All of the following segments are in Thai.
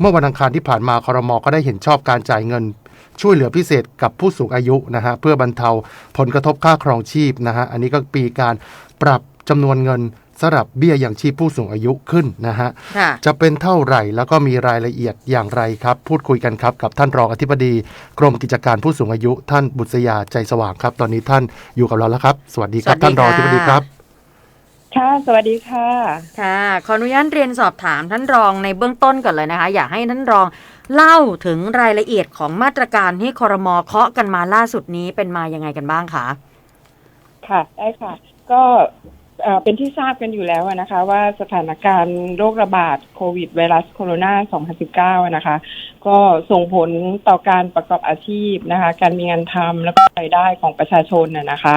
เมื่อวันอังคารที่ผ่านมาคอรมอก็ได้เห็นชอบการจ่ายเงิน ช่วยเหลือพิเศษกับผู้สูงอายุนะฮะเพื่อบรรเทาผลกระทบค่าครองชีพนะฮะอันนี้ก็ปีการปรับจำนวนเงินสำหรับเบี้ยอย่างชีพผู้สูงอายุขึ้นนะฮะค่ะจะเป็นเท่าไหร่แล้วก็มีรายละเอียดอย่างไรครับ พูดคุยกันครับกับท่านรองอธิบดี กรมกิจการผู้สูงอายุ ท่านบุษยาใจสว่างครับ ตอนนี้ท่านอยู่กับเราแล้วครับ สวัสดีครับสวัสดีท่านรองอธิบดีครับ ค่ะ สวัสดีค่ะ ค่ะ ขออนุญาตเรียนสอบถามท่านรองในเบื้องต้นก่อนเลยนะคะ อยากให้ท่านรองเล่าถึงรายละเอียดของมาตรการที่คอรมอเคาะกันมาล่าสุดนี้เป็นมายังไงกันบ้างคะ ค่ะ ได้ค่ะ ก็เอ่อเป็นที่ทราบกันอยู่แล้วอะนะคะว่าสถานการณ์โรคระบาดโควิดไวรัสโคโรนา 2019อะนะคะ ก็ส่งผลต่อการประกอบอาชีพนะคะ การมีงานทำแล้วก็รายได้ของประชาชนน่ะนะคะ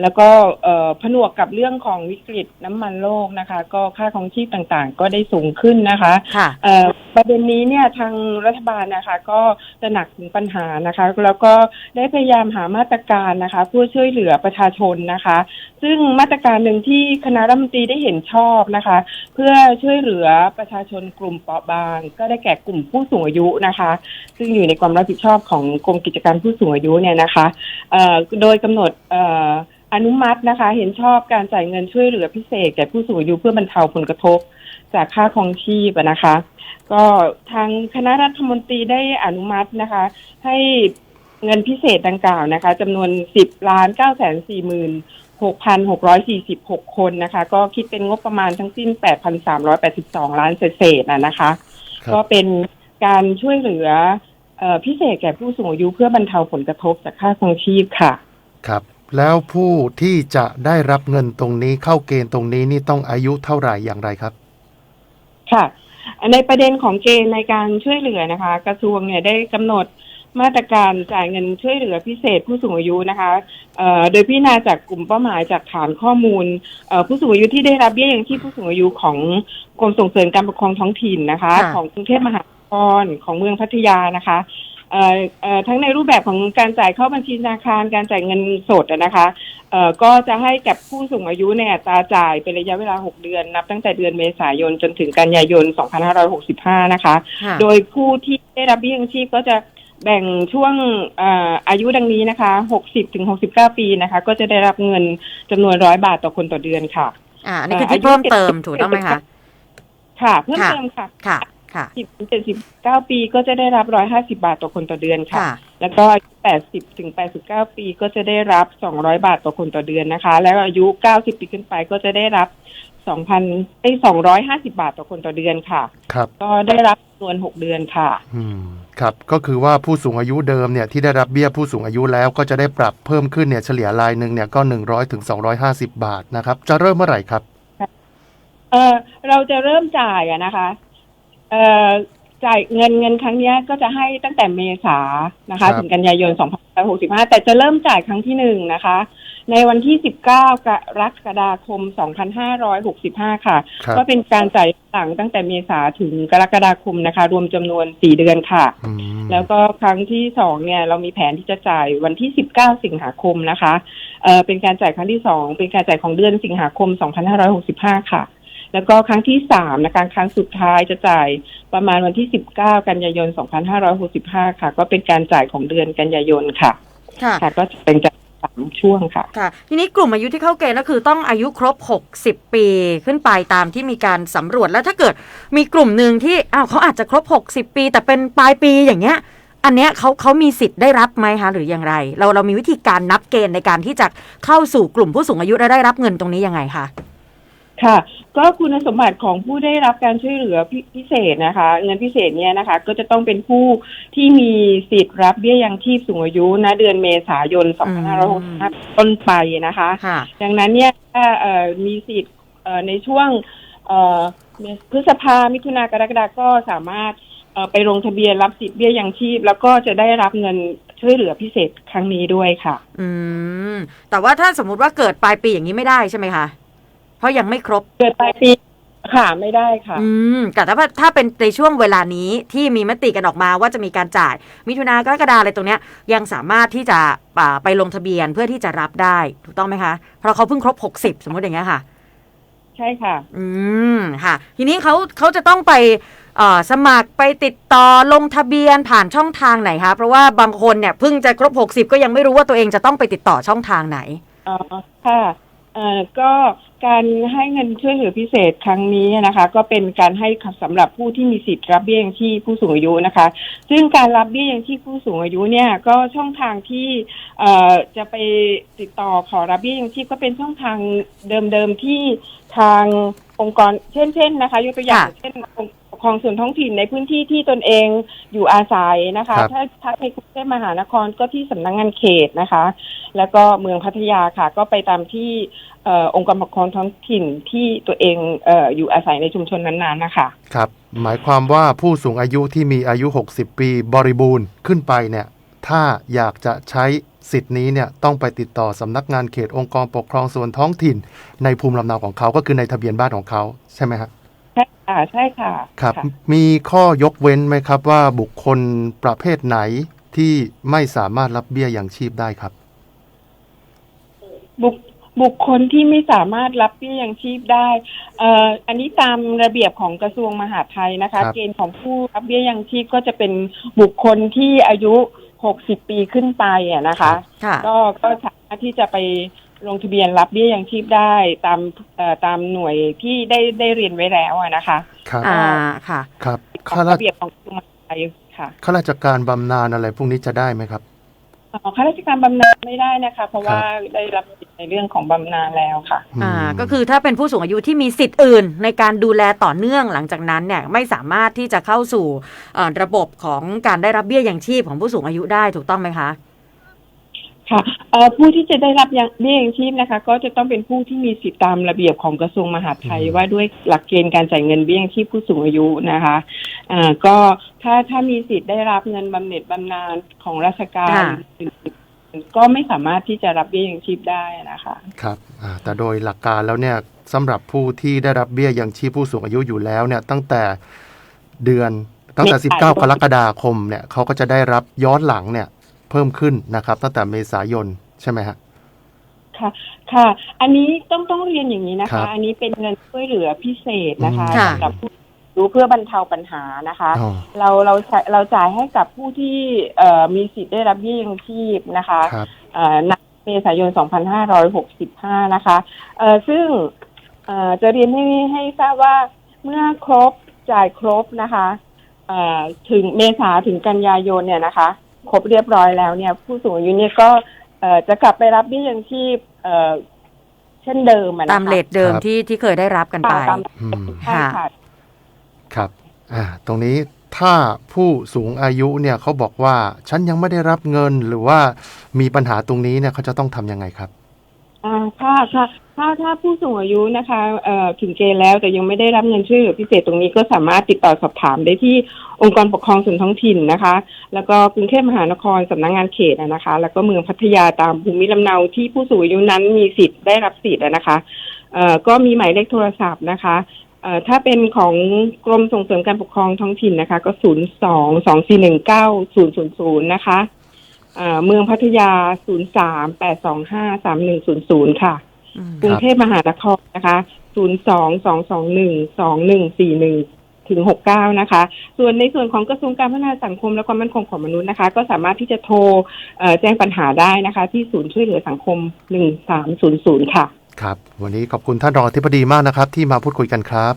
แล้วก็เอ่อผนวกกับเรื่องของวิกฤตน้ำมันโลกนะคะ ก็ค่าของชีพต่างๆ ก็ได้สูงขึ้นนะคะค่ะเอ่อประเด็นนี้เนี่ยทางรัฐบาลนะคะ ก็ตระหนักถึงปัญหานะคะ แล้วก็ได้พยายามหามาตรการนะคะเพื่อช่วยเหลือประชาชนนะคะ ซึ่งมาตรการหนึ่งที่คณะรัฐมนตรีได้เห็นชอบนะคะ เพื่อช่วยเหลือประชาชนกลุ่มเปราะบาง ก็ได้แก่กลุ่มผู้สูงอายุนะคะ ซึ่งอยู่ในความรับผิดชอบของกรมกิจการผู้สูงอายุเนี่ยนะคะเอ่อโดยกำหนดเอ่ออนุมัตินะคะ เห็นชอบการจ่ายเงินช่วยเหลือพิเศษแก่ผู้สูงอายุเพื่อบรรเทาผลกระทบ จากค่าครองชีพอะนะคะ ก็ทางคณะรัฐมนตรีได้อนุมัตินะคะ ให้เงินพิเศษดังกล่าวนะคะจำนวน10ล้าน9แสน4หมื่น6,646คนนะคะ ก็คิดเป็นงบประมาณทั้งสิ้น8,382ล้านเศษๆนะนะคะครับก็เป็นการช่วยเหลือเออพิเศษแก่ผู้สูงอายุเพื่อบรรเทาผลกระทบจากค่าครองชีพค่ะ ครับ แล้วผู้ที่จะได้รับเงินตรงนี้เข้าเกณฑ์ตรงนี้นี่ต้องอายุเท่าไหร่อย่างไรครับ ค่ะ ในประเด็นของเกณฑ์ในการช่วยเหลือนะคะ กระทรวงเนี่ยได้กำหนดมาตรการจ่ายเงินช่วยเหลือพิเศษผู้สูงอายุนะคะเอ่อโดยพิจารณาจากกลุ่มเป้าหมายจากฐานข้อมูลเอ่อผู้สูงอายุที่ได้รับเบี้ยยังชีพผู้สูงอายุของกรมส่งเสริมการปกครองท้องถิ่นนะคะค่ะของกรุงเทพมหานครของเมืองพัทยานะคะเอ่อเอ่อ ทั้งในรูปแบบของการจ่ายเข้าบัญชีธนาคาร การจ่ายเงินสดอะนะคะเอ่อก็จะให้กับผู้สูงอายุในอัตราจ่ายเป็นระยะเวลา 6 เดือน นับตั้งแต่เดือนเมษายนจนถึงกันยายน 2565 นะคะค่ะโดยผู้ที่ได้รับเบี้ยยังชีพก็จะแบ่งช่วงเอ่ออายุดังนี้นะคะ 60ถึง69 ปีนะคะ ก็จะได้รับเงินจำนวนร้อยบาทต่อคนต่อเดือนค่ะ อ่าอันนี้คือที่เพิ่มเติมถูกต้องไหมคะ ค่ะ เพิ่มค่ะเติมค่ะ ค่ะค่ะ10ถึง79ปีก็จะได้รับ150บาทต่อคนต่อเดือนค่ะค่ะแล้วก็อายุ80ถึง89ปีก็จะได้รับ200บาทต่อคนต่อเดือนนะคะ แล้วอายุ90ปีขึ้นไปก็จะได้รับ2,000ไอ้250บาทต่อคนต่อเดือนค่ะ ครับ ก็ได้รับจำนวน6เดือนค่ะ อืม ครับ ก็คือว่าผู้สูงอายุเดิมเนี่ยที่ได้รับเบี้ยผู้สูงอายุแล้วก็จะได้ปรับเพิ่มขึ้นเนี่ยเฉลี่ยรายหนึ่งเนี่ยก็100ถึง250บาทนะครับ จะเริ่มเมื่อไหร่ครับ เออเราจะเริ่มจ่ายอะนะคะ เออจ่ายเงินเงินครั้งเนี้ยก็จะให้ตั้งแต่เมษานะครัคะบ ถึงกันยายน 2565 แต่จะเริ่มจ่ายครั้งที่หนึ่งนะคะ ในวันที่ 19 กรกฎาคม 2565 ค่ะ ครับ ก็เป็นการจ่ายหลังตั้งแต่เมษาถึงกรกฎาคมนะคะ รวมจำนวน 4 เดือนค่ะ อืม แล้วก็ครั้งที่สองเนี่ยเรามีแผนที่จะจ่ายวันที่ 19 สิงหาคมนะคะเอ่อเป็นการจ่ายครั้งที่สองเป็นการจ่ายของเดือนสิงหาคม 2565 ค่ะ แล้วก็ครั้งที่สามนะคะครั้งสุดท้ายจะจ่ายประมาณวันที่ 19 กันยายน 2565 ค่ะ ก็เป็นการจ่ายของเดือนกันยายนค่ะ ค่ะ ค่ะก็จะเป็นจ่าย สามช่วงค่ะ ค่ะ ทีนี้กลุ่มอายุที่เข้าเกณฑ์ก็คือต้องอายุครบ 60 ปีขึ้นไปตามที่มีการสำรวจแล้วถ้าเกิดมีกลุ่มหนึ่งที่อ้าวเขาอาจจะครบ 60 ปี แต่เป็นปลายปีอย่างเงี้ย อันเนี้ยเขาเขามีสิทธิ์ได้รับไหมคะหรืออย่างไร เราเรามีวิธีการนับเกณฑ์ในการที่จะเข้าสู่กลุ่มผู้สูงอายุและได้รับเงินตรงนี้ยังไงคะ ค่ะ ก็คุณสมบัติของผู้ได้รับการช่วยเหลือพิพิเศษนะคะ เงินพิเศษเนี่ยนะคะ ก็จะต้องเป็นผู้ที่มีสิทธิ์รับเบี้ยยังชีพสูงอายุนะเดือนเมษายน2565ต้นไปนะคะค่ะดังนั้นเนี่ยถ้าเอ่อมีสิทธิ์เอ่อในช่วงเอ่อพฤษภามิถุนากรกฎาก็สามารถเอ่อไปลงทะเบียนรับสิทธิ์เบี้ยยังชีพ แล้วก็จะได้รับเงินช่วยเหลือพิเศษครั้งนี้ด้วยค่ะ อืม แต่ว่าถ้าสมมุติว่าเกิดปลายปีอย่างนี้ไม่ได้ใช่ไหมคะ เพราะยังไม่ครบ เกิดปลายปีค่ะไม่ได้ค่ะ อืมแต่ถ้าถ้าเป็นในช่วงเวลานี้ที่มีมติกันออกมาว่าจะมีการจ่าย มิถุนากรกฎาอะไรตรงเนี้ย ยังสามารถที่จะอ่าไปลงทะเบียนเพื่อที่จะรับได้ถูกต้องไหมคะ เพราะเขาเพิ่งครบ60สมมติอย่างเงี้ยค่ะ ใช่ค่ะ อืมค่ะ ทีนี้เขาเขาจะต้องไปเอ่อสมัครไปติดต่อลงทะเบียนผ่านช่องทางไหนคะเพราะว่าบางคนเนี่ยเพิ่งจะครบ 60 ก็ยังไม่รู้ว่าตัวเองจะต้องไปติดต่อช่องทางไหนอ๋อค่ะ เอ่อก็การให้เงินช่วยเหลือพิเศษครั้งนี้นะคะ ก็เป็นการให้สำหรับผู้ที่มีสิทธิ์รับเบี้ยยังชีพผู้สูงอายุนะคะ ซึ่งการรับเบี้ยยังชีพผู้สูงอายุเนี่ยก็ช่องทางที่เอ่อจะไปติดต่อขอรับเบี้ยยังชีพก็เป็นช่องทางเดิมๆที่ทางองค์กรเช่นเช่นนะคะยกตัวอย่างค่ะเช่นอง ค์ปกครองส่วนท้องถิ่นในพื้นที่ที่ตนเองอยู่อาศัยนะคะครับถ้าถ้าในกรุงเทพมหานครก็ที่สำนักงานเขตนะคะ แล้วก็เมืองพัทยาค่ะ ก็ไปตามที่เอ่อองค์กรปกครองท้องถิ่นที่ตัวเองเอออยู่อาศัยในชุมชนนั้นๆนะคะครับ หมายความว่าผู้สูงอายุที่มีอายุ 60 ปีบริบูรณ์ขึ้นไปเนี่ยถ้าอยากจะใช้สิทธิ์นี้เนี่ยต้องไปติดต่อสำนักงานเขตองค์กรปกครองส่วนท้องถิ่น ในภูมิลำเนาของเขาก็คือในทะเบียนบ้านของเขาใช่ไหมครับใช่ค่ะใช่ค่ะครับค่ะมีข้อยกเว้นไหมครับ ว่าบุคคลประเภทไหนที่ไม่สามารถรับเบี้ยยังชีพได้ครับ บุคบุคคลที่ไม่สามารถรับเบี้ยยังชีพได้เอ่ออันนี้ตามระเบียบของกระทรวงมหาดไทยนะคะ ครับ เกณฑ์ของผู้รับเบี้ยยังชีพก็จะเป็นบุคคลที่อายุ 60 ปีขึ้นไปอะนะคะ ค่ะ ก็ก็สามารถที่จะไป ลงทะเบียนรับเบี้ยยังชีพได้ตามเอ่อตามหน่วยที่ได้ได้เรียนไว้แล้วอะนะคะครับอ่าค่ะครับขอข้างราชระเบียบของกระทรวงมหาดไทยค่ะข้าราชการบำนาญอะไรพวกนี้จะได้ไหมครับอ๋อข้าราชการบำนาญไม่ได้นะคะ เพราะครับว่าได้รับสิทธิ์ในเรื่องของบำนาญแล้วค่ะ อ่ามก็คือถ้าเป็นผู้สูงอายุที่มีสิทธิ์อื่น ในการดูแลต่อเนื่องหลังจากนั้นเนี่ยไม่สามารถที่จะเข้าสู่เอ่อระบบของการได้รับเบี้ยยังชีพของผู้สูงอายุได้ถูกต้องไหมคะ ค่ะเอ่อผู้ที่จะได้รับยังเบี้ยยังชีพนะคะ ก็จะต้องเป็นผู้ที่มีสิทธิตามระเบียบของกระทรวงมหาดไทยอืมว่าด้วยหลักเกณฑ์การจ่ายเงินเบี้ยยังชีพผู้สูงอายุนะคะอ่าก็ถ้าถ้ามีสิทธิ์ได้รับเงินบำเหน็จบำนาญของราชการค่ะอื่นๆก็ไม่สามารถที่จะรับเบี้ยยังชีพได้นะคะครับอ่าแต่โดยหลักการแล้วเนี่ยสำหรับผู้ที่ได้รับเบี้ยยังชีพผู้สูงอายุอยู่แล้วเนี่ยตั้งแต่เดือนตั้งแต่เมษายน19 กรกฎาคมเนี่ยเขาก็จะได้รับย้อนหลังเนี่ย เพิ่มขึ้นนะครับ ตั้งแต่เมษายนใช่ไหมฮะค่ะค่ะ อันนี้ต้องต้องเรียนอย่างนี้นะครัคะบอันนี้เป็นเงินช่วยเหลือพิเศษนะคะค่ะสำหรับผู้รู้เพื่อบรรเทาปัญหานะคะอ๋อเราเราใช้เราจ่ายให้กับผู้ที่เอ่อมีสิทธิ์ได้รับเบี้ยยังชีพนะคะครับเอ่อในเมษายน 2565 นะคะเอ่อซึ่งเอ่อจะเรียนให้ให้ทราบว่าเมื่อครบจ่ายครบนะคะเอ่อถึงเมษาถึงกันยายนเนี่ยนะคะ ครบเรียบร้อยแล้วเนี่ย ผู้สูงอายุเนี่ยก็เอ่อจะกลับไปรับเบี้ยยังชีพเอ่อเช่นเดิมอะนะคะตามเลทเดิมครับ ที่ที่เคยได้รับกันไป ค่ะตามอืมใช่ค่ะ ครับอ่าตรงนี้ถ้าผู้สูงอายุเนี่ยเขาบอกว่าฉันยังไม่ได้รับเงินหรือว่ามีปัญหาตรงนี้เนี่ยเขาจะต้องทำยังไงครับ อ่าค่ะค่ะถ้าถ้าผู้สูงอายุนะคะเอ่อถึงเกณฑ์แล้วแต่ยังไม่ได้รับเงินช่วยเหลือพิเศษตรงนี้ก็สามารถติดต่อสอบถามได้ที่องค์กรปกครองส่วนท้องถิ่นนะคะ แล้วก็กรุงเทพมหานครสำนักงานเขตนะคะ แล้วก็เมืองพัทยาตามภูมิลำเนาที่ผู้สูงอายุนั้นมีสิทธิ์ได้รับสิทธิ์นะคะเอ่อก็มีหมายเลขโทรศัพท์นะคะเอ่อถ้าเป็นของกรมส่งเสริมการปกครองท้องถิ่นนะคะ ก็ศูนย์สองสองสี่หนึ่งเก้าศูนย์ศูนย์ศูนย์นะคะ เอ่อเมืองพัทยาศูนย์สามแปดสองห้าสามหนึ่งศูนย์ศูนย์ค่ะอืมกรุงเทพมหานครนะคะ 02-221-2141 ถึง 69 นะคะ ส่วนในส่วนของกระทรวงการพัฒนาสังคมและความมั่นคงของมนุษย์นะคะ ก็สามารถที่จะโทรเอ่อแจ้งปัญหาได้นะคะ ที่ศูนย์ช่วยเหลือสังคม 1300 ค่ะ ครับ วันนี้ขอบคุณท่านรองอธิบดีมากนะครับ ที่มาพูดคุยกันครับ